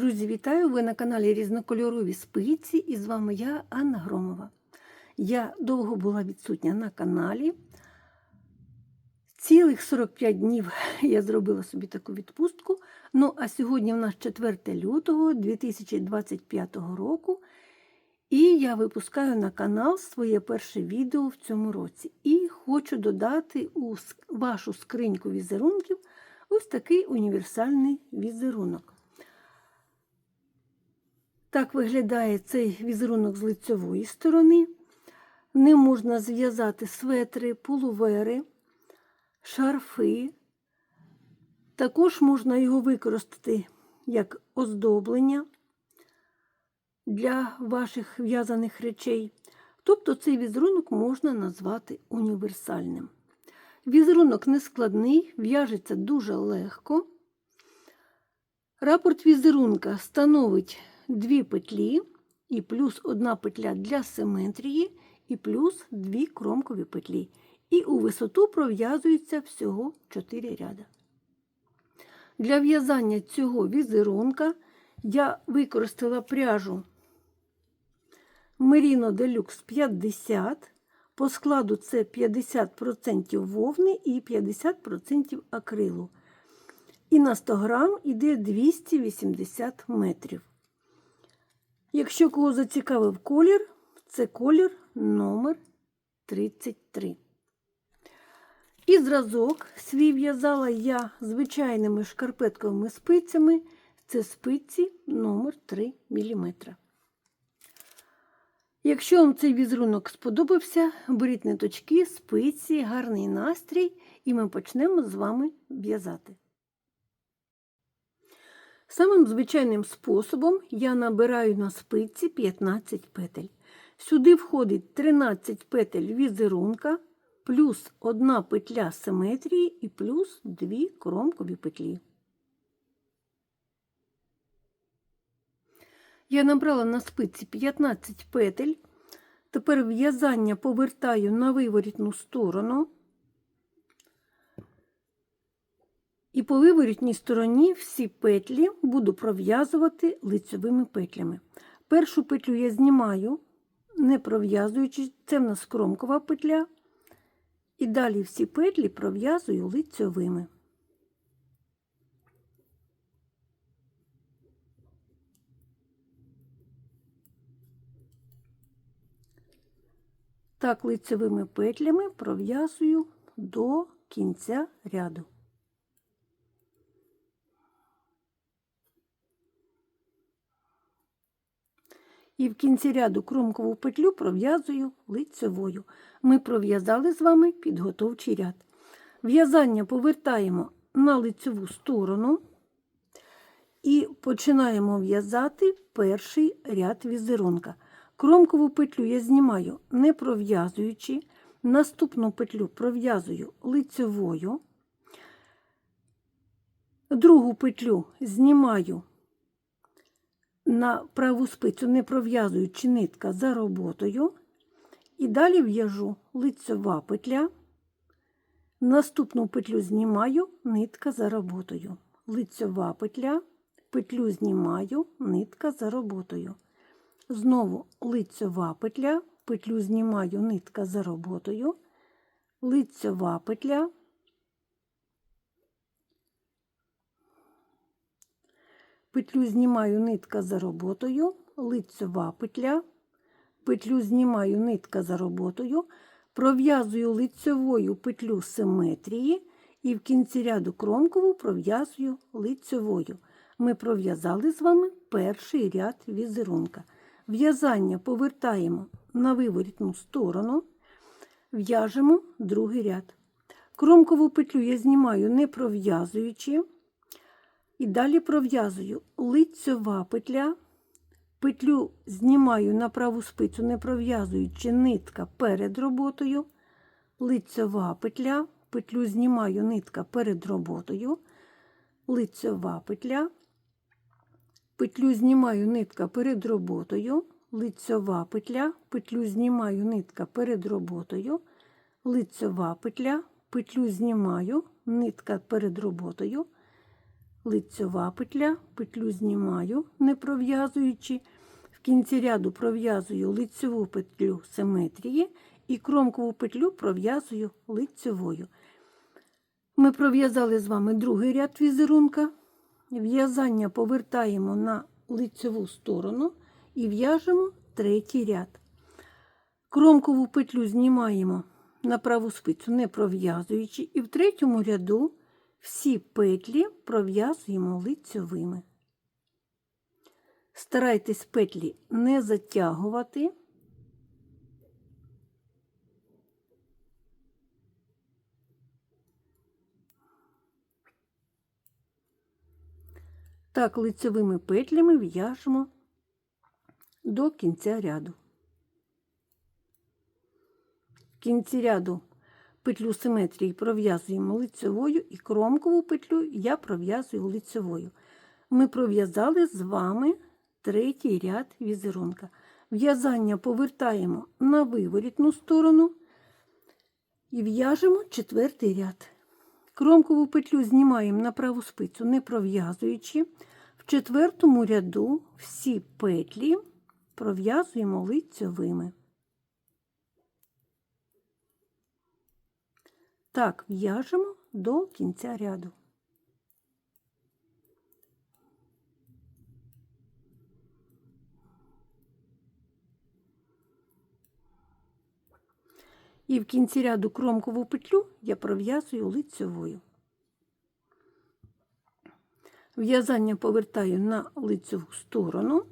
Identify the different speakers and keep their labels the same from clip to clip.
Speaker 1: Друзі, вітаю! Ви на каналі Різнокольорові спиці і з вами я, Анна Громова. Я довго була відсутня на каналі. Цілих 45 днів я зробила собі таку відпустку. Ну, а сьогодні в нас 4 лютого 2025 року. І я випускаю на канал своє перше відео в цьому році. І хочу додати у вашу скриньку візерунків ось такий універсальний візерунок. Так виглядає цей візерунок з лицьової сторони. Ним можна зв'язати светри, пуловери, шарфи. Також можна його використати як оздоблення для ваших в'язаних речей. Тобто цей візерунок можна назвати універсальним. Візерунок нескладний, в'яжеться дуже легко. Рапорт візерунка становить дві петлі і плюс одна петля для симетрії, і плюс дві кромкові петлі. І у висоту пров'язується всього 4 ряда. Для в'язання цього візерунка я використала пряжу Merino Deluxe 50. По складу це 50% вовни і 50% акрилу. І на 100 грам іде 280 метрів. Якщо кого зацікавив колір, це колір номер 33. І зразок свій в'язала я звичайними шкарпетковими спицями. Це спиці номер 3 мм. Якщо вам цей візерунок сподобався, беріть ниточки, спиці, гарний настрій, і ми почнемо з вами в'язати. Самим звичайним способом я набираю на спиці 15 петель. Сюди входить 13 петель візерунка, плюс 1 петля симетрії і плюс 2 кромкові петлі. Я набрала на спиці 15 петель. Тепер в'язання повертаю на виворітну сторону. І по виворітній стороні всі петлі буду пров'язувати лицьовими петлями. Першу петлю я знімаю, не пров'язуючи, це в нас кромкова петля. І далі всі петлі пров'язую лицьовими. Так лицевими петлями пров'язую до кінця ряду. І в кінці ряду кромкову петлю пров'язую лицевою. Ми пров'язали з вами підготовчий ряд. В'язання повертаємо на лицеву сторону і починаємо в'язати перший ряд візерунка. Кромкову петлю я знімаю не пров'язуючи, наступну петлю пров'язую лицевою, другу петлю знімаю на праву спицю, не пров'язуючи нитка за роботою, і далі в'яжу лицева петля, наступну петлю знімаю нитка за роботою, лицева петля, петлю знімаю, нитка за роботою. Знову лицьова петля, петлю знімаю нитка за роботою, лицьова петля, петлю знімаю нитка за роботою, лицьова петля, петлю знімаю нитка за роботою, пров'язую лицьовою петлю симетрії і в кінці ряду кромкову пров'язую лицьовою. Ми пров'язали з вами перший ряд візерунка. В'язання повертаємо на виворітну сторону, в'яжемо другий ряд. Кромкову петлю я знімаю не пров'язуючи, і далі пров'язую. Лицьова петля, петлю знімаю на праву спицю, не пров'язуючи нитка перед роботою, лицьова петля, петлю знімаю нитка перед роботою, лицьова петля. Петлю знімаю нитка перед роботою, лицьова петля, петлю знімаю нитка перед роботою, лицьова петля, петлю знімаю, нитка перед роботою, лицьова петля, петлю знімаю, не пров'язуючи. В кінці ряду пров'язую лицьову петлю симетрії і кромкову петлю пров'язую лицьовою. Ми пров'язали з вами другий ряд візерунка. В'язання повертаємо на лицьову сторону і в'яжемо третій ряд. Кромкову петлю знімаємо на праву спицю, не пров'язуючи, і в третьому ряду всі петлі пров'язуємо лицьовими. Старайтесь петлі не затягувати. Так, лицевими петлями в'яжемо до кінця ряду. В кінці ряду петлю симетрії пров'язуємо лицевою і кромкову петлю я пров'язую лицевою. Ми пров'язали з вами третій ряд візерунка. В'язання повертаємо на виворітну сторону і в'яжемо четвертий ряд. Кромкову петлю знімаємо на праву спицю, не пров'язуючи. В четвертому ряду всі петлі пров'язуємо лицьовими. Так, в'яжемо до кінця ряду. І в кінці ряду кромкову петлю я пров'язую лицьовою. В'язання повертаю на лицеву сторону.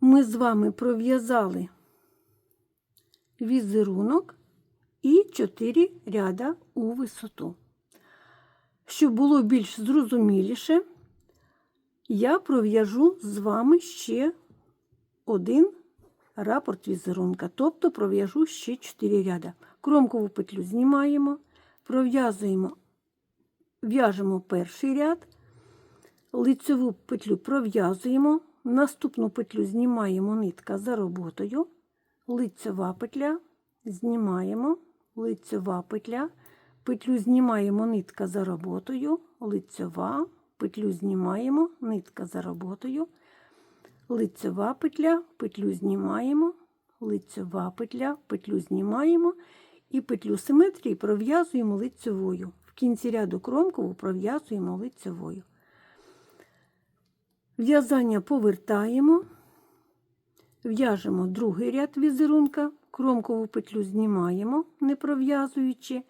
Speaker 1: Ми з вами пров'язали візерунок і 4 ряда у висоту. Щоб було більш зрозуміліше, я пров'яжу з вами ще один рапорт візерунка, тобто пров'яжу ще 4 ряда. Кромкову петлю знімаємо, пров'язуємо, в'яжемо перший ряд, лицеву петлю пров'язуємо, наступну петлю знімаємо нитка за роботою, лицева петля, знімаємо, лицева петля, петлю знімаємо нитка за роботою, лицева, петлю знімаємо, нитка за роботою. Лицева петля, петлю знімаємо, лицева петля, петлю знімаємо. І петлю симетрії пров'язуємо лицевою. В кінці ряду кромкову пров'язуємо лицевою. В'язання повертаємо, в'яжемо другий ряд візерунка, кромкову петлю знімаємо, не пров'язуючи.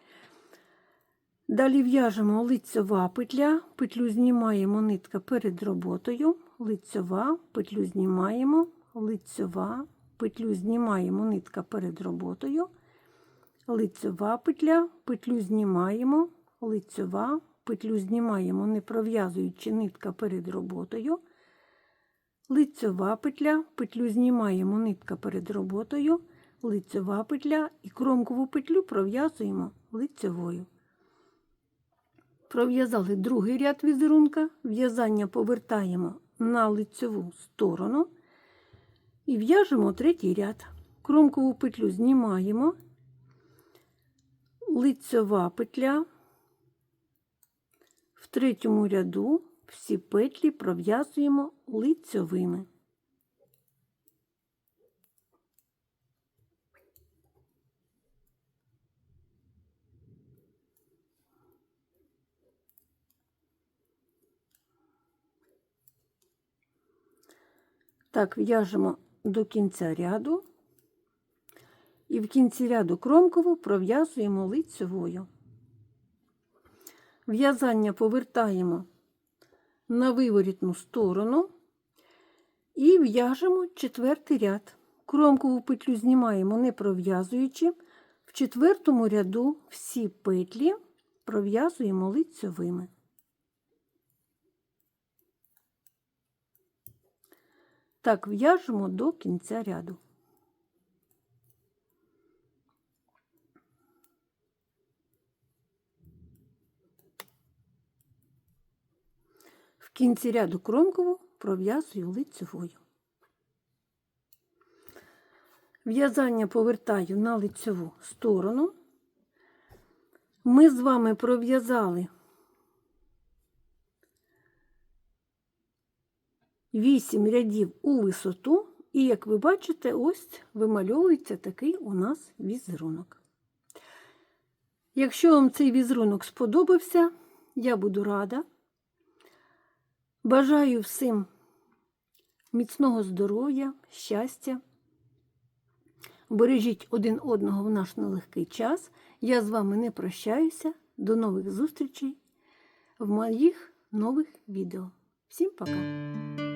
Speaker 1: Далі в'яжемо лицева петля, петлю знімаємо нитка перед роботою, лицева, петлю знімаємо, лицева, петлю знімаємо нитка перед роботою, лицева петля, петлю знімаємо, лицева, петлю знімаємо, не пров'язуючи нитка перед роботою, лицева петля, петлю знімаємо нитка перед роботою, лицева петля і кромкову петлю пров'язуємо лицевою. Пров'язали другий ряд візерунка, в'язання повертаємо на лицеву сторону і в'яжемо третій ряд. Кромкову петлю знімаємо, лицева петля, в третьому ряду всі петлі пров'язуємо лицьовими. Так, в'яжемо до кінця ряду і в кінці ряду кромкову пров'язуємо лицевою. В'язання повертаємо на виворітну сторону і в'яжемо четвертий ряд. Кромкову петлю знімаємо, не пров'язуючи. В четвертому ряду всі петлі пров'язуємо лицевими. Так в'яжемо до кінця ряду. В кінці ряду кромкову пров'язую лицевою. В'язання повертаю на лицеву сторону. Ми з вами пров'язали 8 рядів у висоту. І, як ви бачите, ось вимальовується такий у нас візерунок. Якщо вам цей візерунок сподобався, я буду рада. Бажаю всім міцного здоров'я, щастя. Бережіть один одного в наш нелегкий час. Я з вами не прощаюся. До нових зустрічей в моїх нових відео. Всім пока!